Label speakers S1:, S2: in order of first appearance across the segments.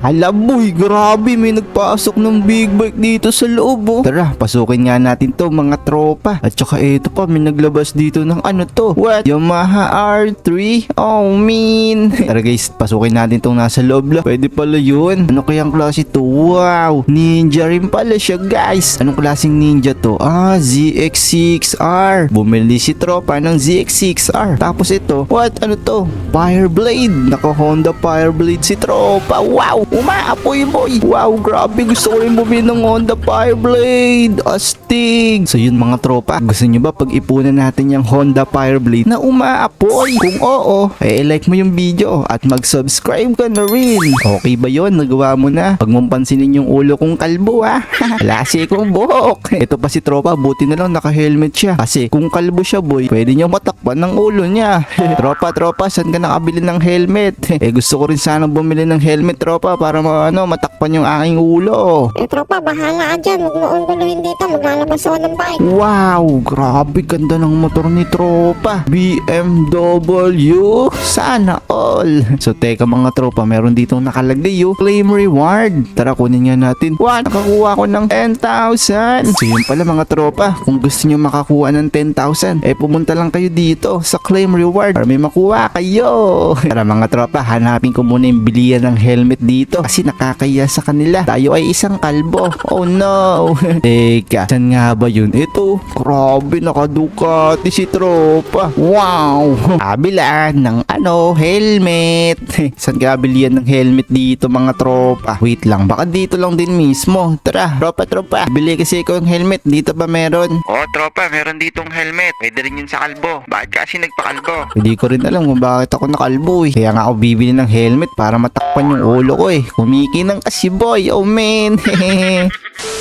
S1: Hala boy, grabe may nagpasok ng big bike dito sa loob oh. Tara, pasukin nga natin to mga tropa. At saka ito pa, may naglabas dito ng ano to. What? Yamaha R3? Oh mean. Tara guys, pasukin natin tong nasa loob lang. Pwede pala yun. Ano kayang klase to? Wow, ninja rin pala siya guys. Anong klaseng ninja to? Ah, ZX6R. Bumili si tropa ng ZX6R. Tapos ito, what? Ano to? Fireblade. Naka Honda Fireblade si tropa. Wow, umaapoy boy. Wow, grabe. Gusto ko rin bumili ng Honda Fireblade. Astig. So yun mga tropa, gusto nyo ba pag-ipunan natin yung Honda Fireblade na umaapoy? Kung oo, eh like mo yung video at mag-subscribe ka na rin. Okay ba yon? Nagawa mo na? Pag mong pansinin yung ulo kong kalbo ha. Lasi kong buhok. Ito pa si tropa, buti na lang naka-helmet siya. Kasi kung kalbo siya boy, pwede niya matakpan ng ulo niya. tropa, tropa, saan ka nakabili ng helmet? eh gusto ko rin sana bumili ng helmet tropa para ma ano, matakpan yung aking ulo.
S2: Eh, tropa, bahala ka dyan. Huwag mo unguluhin dito. Maglalabas ako ng bike.
S1: Wow, grabe ganda ng motor ni tropa. BMW, sana all. So teka mga tropa, meron ditong nakalagay yung claim reward. Tara kunin nga natin. Wow, nakakuha ko ng 10,000. So yun pala mga tropa, kung gusto nyo makakuha ng 10,000, eh pumunta lang kayo dito sa claim reward para may makuha kayo. Tara mga tropa, hanapin ko muna yung bilian ng helmet dito kasi nakakaya sa kanila. Tayo ay isang kalbo. Oh no. Teka, saan nga ba yun? Ito, grabe nakadukati si tropa. Wow. Kabila ng ano, helmet. saan ka bilian ng helmet dito mga tropa? Wait lang, baka dito lang din mismo. Tara, tropa, tropa. Bili kasi ko yung helmet. Dito ba meron?
S3: Oo, tropa, meron ditong helmet. Pwede rin yun sa kalbo. Bakit kasi nagpakalbo?
S1: Hindi ko rin alam kung bakit ako nakalbo eh. Kaya nga ako bibili ng helmet para matakpan yung ulo ko eh. Kumikinang kasi boy. Oh man.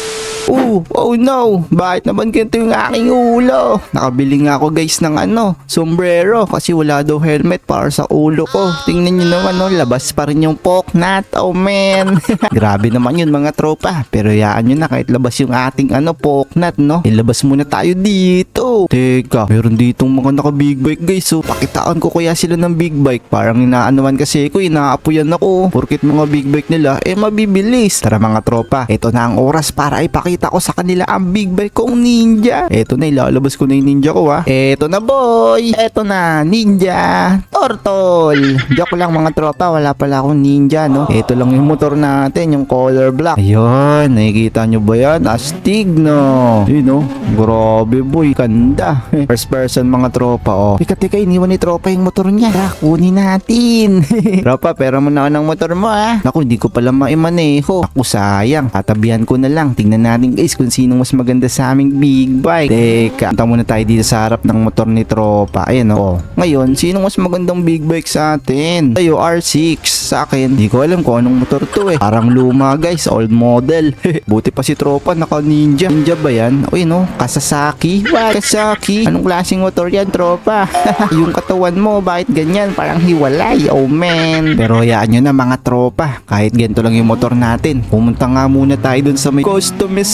S1: Oh, oh no. Bakit naman ganito yung aking ulo? Nakabili nga ako guys ng ano, sombrero kasi wala daw helmet para sa ulo ko. Tingnan nyo naman no, labas pa rin yung poknat. Oh man. Grabe naman yun mga tropa. Pero yaan nyo na kahit labas yung ating ano, poknat no. Ilabas muna tayo dito. Teka, meron ditong mga naka big bike guys. So, pakitaan ko kaya sila ng big bike. Parang inaanuan kasi ko, inaapuyan ako. Porkit mga big bike nila, eh mabibilis. Tara mga tropa, ito na ang oras para ipakita ko sa kanila ang big bike kong ninja. Ito na, ilalabas ko na yung ninja ko ha. Ito na boy, ito na, ninja, turtle. Joke lang mga tropa, wala pala akong ninja no. Ito lang yung motor natin, yung color black. Ayun, nakikita nyo ba yan? Astig no. Yun no, grabe boy, ganda. First person mga tropa oh. Teka teka, iniwan ni tropa yung motor niya. Tara, kunin natin. tropa, pera mo na ng motor mo ha. Naku, hindi ko pala maimaneho. Ako sayang, tatabihan ko na lang. Tingnan natin guys kung sino mas maganda sa aming big bike. Teka, punta muna tayo dito sa harap ng motor ni tropa. Ayan oh. Ngayon, sino mas magandang big bike sa atin? Tayo, R6. Sa akin, hindi ko alam kung anong motor to eh. Parang luma guys, old model. Buti pa si tropa, naka ninja. Ninja ba yan? Uy no, Kasasaki. What? Kasaki? Anong klaseng motor yan, tropa? yung katawan mo, bakit ganyan? Parang hiwalay. Oh man. Pero hayaan nyo na mga tropa. Kahit ganito lang yung motor natin. Pumunta nga muna tayo dun sa may customization.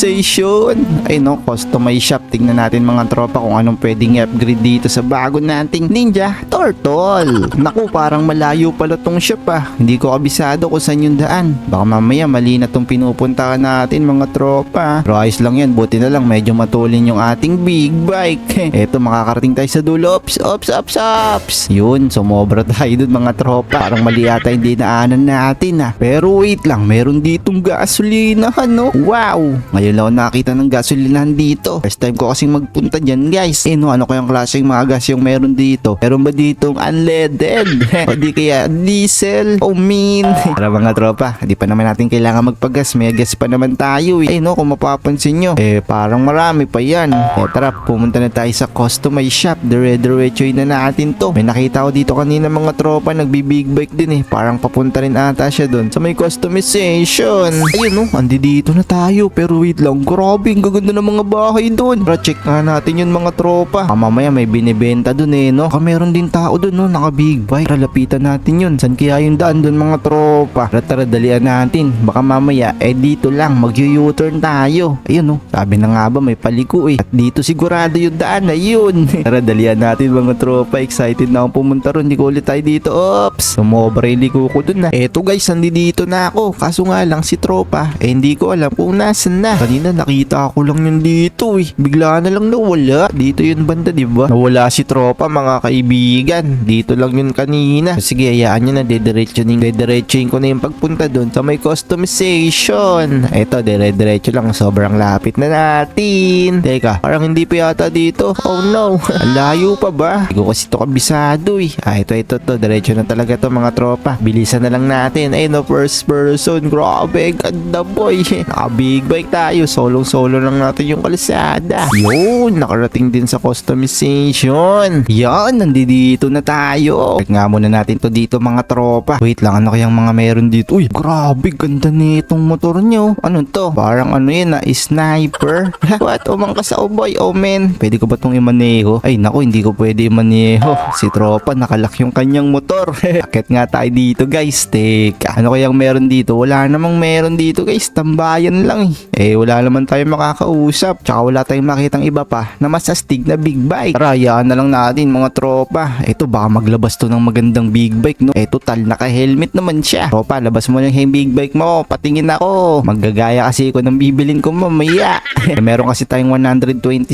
S1: Ay no, customize shop. Tingnan natin mga tropa kung anong pwedeng i-upgrade dito sa bago nating Ninja Turtle. Naku, parang malayo pala tong shop ah. Hindi ko kabisado kung saan yung daan. Baka mamaya mali na tong pinupuntahan natin mga tropa. Pero ayos lang yan. Buti na lang medyo matulin yung ating big bike. Eto, makakarating tayo sa dulo. Ops, ops, ops, ops. Yun, sumobra tayo dun mga tropa. Parang mali ata yung dinaanan natin ah. Pero wait lang, meron ditong gasolinahan no. Wow! Ngayon lang ako nakakita ng gasolinahan dito. First time ko kasing magpunta dyan guys. Eh no, ano kayang klaseng mga gas yung meron dito? Meron ba ditong unleaded? o di kaya diesel? Oh mean. Tara mga tropa, di pa naman natin kailangan magpagas. May gas pa naman tayo eh. Eh no, kung mapapansin nyo, eh parang marami pa yan. Eh tara, pumunta na tayo sa customized shop. Dire-diretso na natin to. May nakita ko dito kanina mga tropa, nagbi-big bike din eh. Parang papunta rin ata siya doon sa may customization. Ayun no, andi dito na tayo. Pero wait wait lang. Grabe, ang gaganda ng mga bahay doon. Tara, check nga natin yun mga tropa. Ah, mamaya may binibenta doon eh, no? Baka meron din tao doon, no? Naka big bike. Tara, lapitan natin yun. San kaya yung daan doon mga tropa? Tara, tara, dalian natin. Baka mamaya, eh dito lang, mag-u-turn tayo. Ayun, no? Sabi na nga ba, may paliko eh. At dito sigurado yung daan, ayun. tara, dalian natin mga tropa. Excited na akong pumunta ron. Hindi ko ulit tayo dito. Ops! Sumobra yung liko ko dun na. Eto guys, nandito na ako. Kaso nga lang si tropa, eh hindi ko alam kung nasan na. Kanina nakita ko lang yun dito eh. Bigla na lang nawala. Dito yun banda, ba? Nawala si tropa mga kaibigan. Dito lang yun kanina. Sige, hayaan nyo na. Dediretso ning dediretsoin ko na yung pagpunta dun sa may customization. Eto, dire-diretso lang. Sobrang lapit na natin. Teka, parang hindi pa yata dito. Oh no. Layo pa ba? Hindi ko kasi to kabisado eh. Ah, ito, ito, to. Diretso na talaga to mga tropa. Bilisan na lang natin. Ay no, first person. Grabe, ganda boy. Naka big bike tayo. Solo-solo lang natin yung kalsada. Yun, nakarating din sa customization. Yan, nandito na tayo. Check nga muna natin to dito mga tropa. Wait lang, ano kayang mga meron dito? Uy, grabe, ganda nitong motor nyo. Ano to? Parang ano yun na, sniper. What? Umang ka sa boy, oh men. Pwede ko ba tong imaneho? Ay, naku, hindi ko pwede imaneho. Si tropa, nakalak yung kanyang motor. Akit nga tayo dito guys. Teka, ano kayang meron dito? Wala namang meron dito guys. Tambayan lang eh. Eh, wala naman tayong makakausap. Tsaka wala tayong makitang iba pa na mas astig na big bike. Tara, hayaan na lang natin mga tropa. Ito, baka maglabas to ng magandang big bike, no? Eh, total, naka-helmet naman siya. Tropa, labas mo yung big bike mo. Patingin ako. Maggagaya kasi ako ng bibilin ko mamaya. eh, meron kasi tayong 127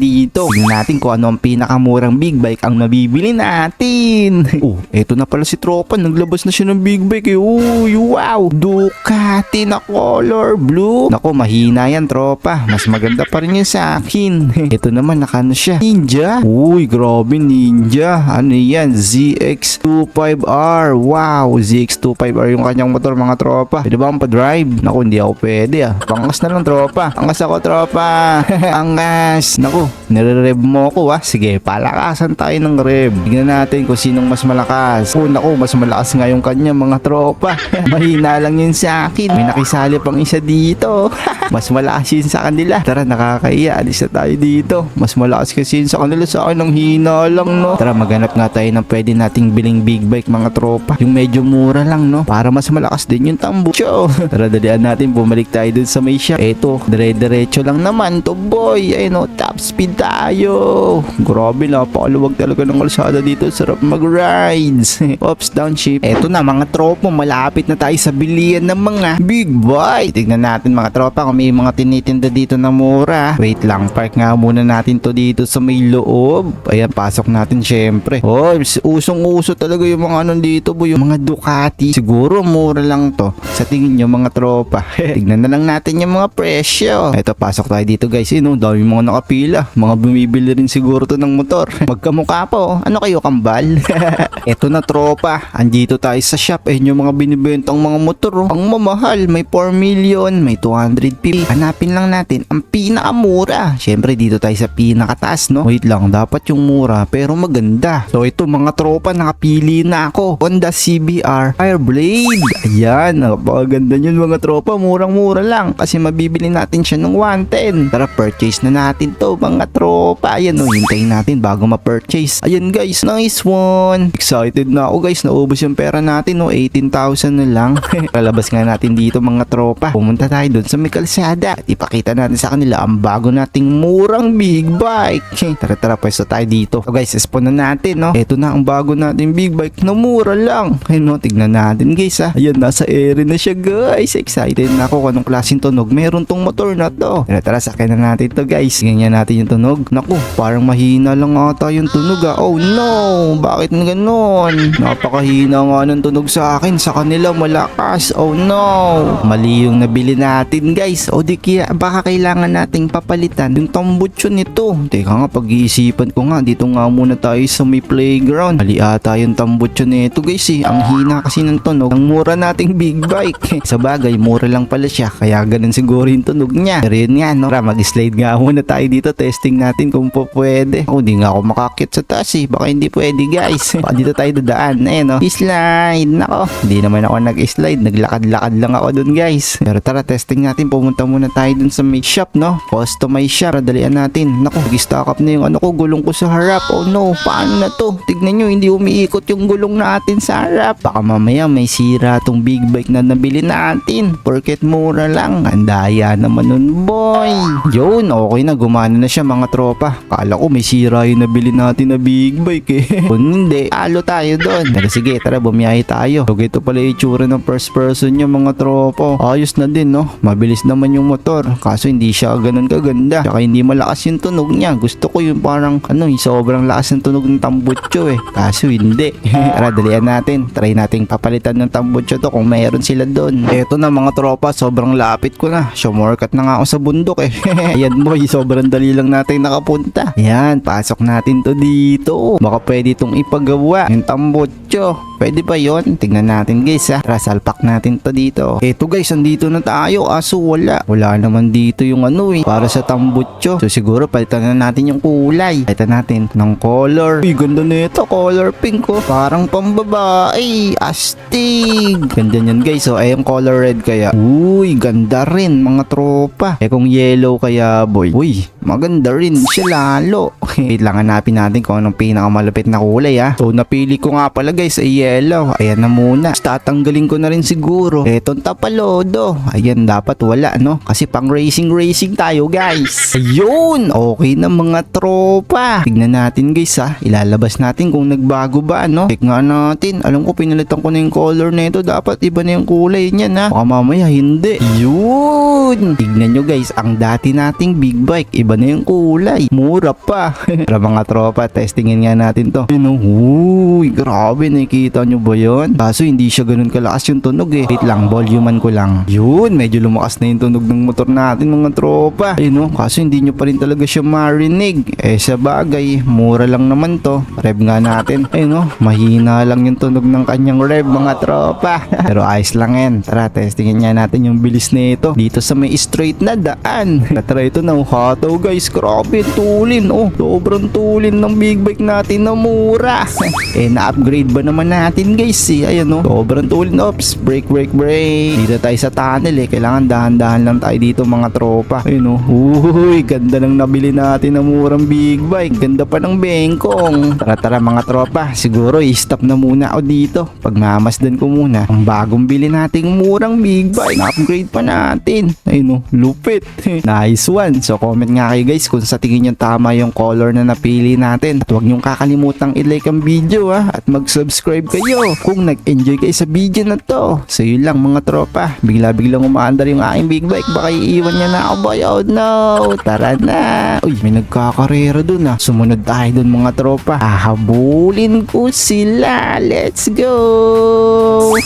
S1: dito. Tingnan natin kung ano ang pinakamurang big bike ang mabibili natin. oh, eto na pala si tropa. Naglabas na siya ng big bike eh. Uy, wow. Ducati na color blue. Nako, mahina yan tropa. Mas maganda pa rin yun sa akin. Ito naman, nakano siya. Ninja. Uy, grabe ninja. Ano yan? ZX25R. Wow, ZX25R yung kanyang motor mga tropa. Pwede ba pa-drive? Naku, hindi ako pwede ah. Pangas na lang tropa. Angas ako tropa. Angas. Naku, nire-rev mo ako ah. Sige, palakasan tayo ng rev. Tignan natin kung sinong mas malakas. Oh, naku, mas malakas nga yung kanya mga tropa. Mahina lang yun sa akin. May nakisali pang isa dito. mas malakas yun sa kanila. Tara, nakakaiya. Alis na tayo dito. Mas malakas kasi yun sa kanila sa akin. Ang hina lang, no? Tara, maghanap nga tayo ng pwede nating biling big bike mga tropa. Yung medyo mura lang, no? Para mas malakas din yung tambucho. Tara, dalian natin. Bumalik tayo dun sa may shop. Eto, dire-diretso lang naman to boy. Ay no, top speed tayo. Grabe, napakaluwag talaga ng kalsada dito. Sarap mag-rides. Oops, downshift. Eto na mga tropa, malapit na tayo sa bilian ng mga big bike. Tignan natin mga tropa kung may mga tinitinda dito na mura. Wait lang, park nga muna natin to dito sa may loob. Ayan, pasok natin syempre. Oh, usong-uso talaga yung mga ano dito boy. Yung mga Ducati. Siguro mura lang to. Sa tingin nyo mga tropa. Tignan na lang natin yung mga presyo. Eto, pasok tayo dito guys. Yun, oh, dami mga nakapila. Mga bumibili rin siguro to ng motor. Magkamukha po. Ano kayo, kambal? Eto na tropa. Andito tayo sa shop. Eh, yung mga binibentang mga motor. Oh. Ang mamahal. May 4 million. May 250. Hanapin lang natin ang pinakamura. Siyempre, dito tayo sa pinakataas, no? Wait lang. Dapat yung mura. Pero maganda. So, ito mga tropa. Nakapili na ako. Honda CBR Fireblade. Ayan. Napakaganda yun mga tropa. Murang-mura lang. Kasi mabibili natin siya ng 110. Tara, purchase na natin to mga tropa. Ayan o, hintayin natin bago ma-purchase. Ayan guys, nice one. Excited na ako guys. Naubos yung pera natin no. 18,000 na lang. Lalabas nga natin dito mga tropa. Pumunta tayo doon sa may kalsada. Ipakita natin sa kanila ang bago nating murang big bike. tara tara, pwesto tayo dito. So guys, spawn na natin no. Ito na ang bago nating big bike na mura lang. Ayun no, tignan natin guys ha. Ayan, nasa area na siya guys. Excited na ako kung anong klaseng tunog. Meron tong motor na to. Tara tara, sakyan na natin to guys. Ganyan natin yung tunog. Naku, parang mahina lang ata yung tunog ah. Oh no, bakit ganon? Napakahina nga ng tunog sa akin. Sa kanila malakas. Oh no. Mali yung nabili natin guys. O di kaya baka kailangan nating papalitan yung tambutso nito. Teka nga, pag-iisipan ko nga. Dito nga muna tayo sa may playground. Mali ata yung tambutso nito guys eh. Ang hina kasi ng tunog. Ang mura nating big bike. sa bagay, mura lang pala siya. Kaya ganun siguro yung tunog niya. Pero yun nga no. Mag-slide nga muna tayo dito. Testing natin kung po pwede. Oh, di nga ako makakit sa taas eh. Baka hindi pwede guys. Baka dito tayo dadaan. Ayun no. Slide. Nako. Hindi naman ako nag-slide. Naglakad-lakad lang ako dun guys. Pero tara, testing natin. Pumunta punta muna tayo dun sa may shop, no? Customize shop. Dalian natin. Naku, up na yung ano ko, gulong ko sa harap. Oh no, paano na to? Tignan nyo, hindi umiikot yung gulong natin sa harap. Baka mamaya may sira tong big bike na nabili natin. Porket mura lang. Ang daya naman nun, boy. Yun, okay na. Gumana na siya mga tropa. Kala ko may sira yung nabili natin na big bike eh. Kung hindi, alo tayo doon. Pero sige, tara, bumiyahe tayo. So, ito pala yung itsura ng first person niya mga tropa. Ayos na din, no? Mabilis naman yung motor. Kaso hindi siya ganun kaganda. Tsaka hindi malakas yung tunog niya. Gusto ko yung parang, ano, yung sobrang lakas ng tunog ng tambutso eh. Kaso hindi. tara, dalian natin. Try nating papalitan ng tambutso to kung mayroon sila doon. Eto na mga tropa, sobrang lapit ko na. Shomorkat na nga ako sa bundok eh. Ayan boy, sobrang dali lang natin nakapunta. Ayan, pasok natin to dito. Baka pwede itong ipagawa. Yung tambutso. Pwede ba yon? Tingnan natin guys ha. Tara, salpak natin to dito. Eto guys, andito na tayo. Aso wala. Wala naman dito yung ano eh. Para sa tambutso. So siguro palitan na natin yung kulay. Palitan natin ng color. Uy, ganda na ito. Color pink ko. Parang pambabae. Astig. Ganda niyan guys. So yung color red kaya. Uy, ganda rin mga tropa. Eh kung yellow kaya boy. Uy, maganda rin siya lalo. Wait lang hanapin natin kung anong pinakamalapit na kulay ha. So napili ko nga pala guys ay yellow. Ayan na muna. Tatanggalin ko na rin siguro. Etong tapalodo. Ayan dapat wala no. Kasi pang racing racing tayo guys. Ayun. Okay na mga tropa. Tignan natin guys ha. Ilalabas natin kung nagbago ba no. Check nga natin. Alam ko pinalitan ko na yung color nito. Dapat iba na yung kulay niya na. Baka mamaya hindi. Yun. Tignan nyo guys. Ang dati nating big bike. Iba na yung kulay. Mura pa. Para mga tropa. Testingin nga natin to. Yun oh. Uy, grabe. Nakikita nyo ba yun? Kaso hindi siya ganun kalakas yung tunog eh. Wait lang. Volumean ko lang. Yun. Medyo lumakas na yung tunog ng motor natin mga tropa. Ayun oh. Kaso hindi nyo pa rin talaga siya marinig. Eh sa bagay. Mura lang naman to. Rev nga natin. Ayun oh. Mahina lang yung tunog ng kanyang rev mga tropa. Pero ayos lang yan. Tara, testingin nga natin yung bilis nito. Dito sa may straight na daan. Tara ito na. Hataw guys. Grabe. Tulin oh. Sobrang tulin ng big bike natin na mura. eh na-upgrade ba naman natin guys eh. Ayan oh. Sobrang tulin. Ops. Break, break, break. Dito tayo sa tunnel eh. Kailangan dahan-dahan lang tayo dito mga tropa. Ayun oh. Uy, ganda ng nabili natin na murang big bike. Ganda pa ng bengkong. Tara tara mga tropa. Siguro i-stop na muna ako dito. Pagmamasdan ko muna. Ang bagong bili nating murang big bike. Na-upgrade pa natin. Ayun oh. Lupit. nice one. So comment nga kayo guys kung sa tingin nyo tama yung color na napili natin. At huwag nyo kakalimutang i-like ang video ha. At mag-subscribe kayo kung nag-enjoy kayo sa video na to. So yun lang mga tropa. Bigla-biglang umaandar yung aking big bike. Baka iiwan niya na ako boy. Oh no. Tara na. Uy, may nagkakarera dun ah. Sumunod tayo dun mga tropa. Hahabulin ko sila. Let's go.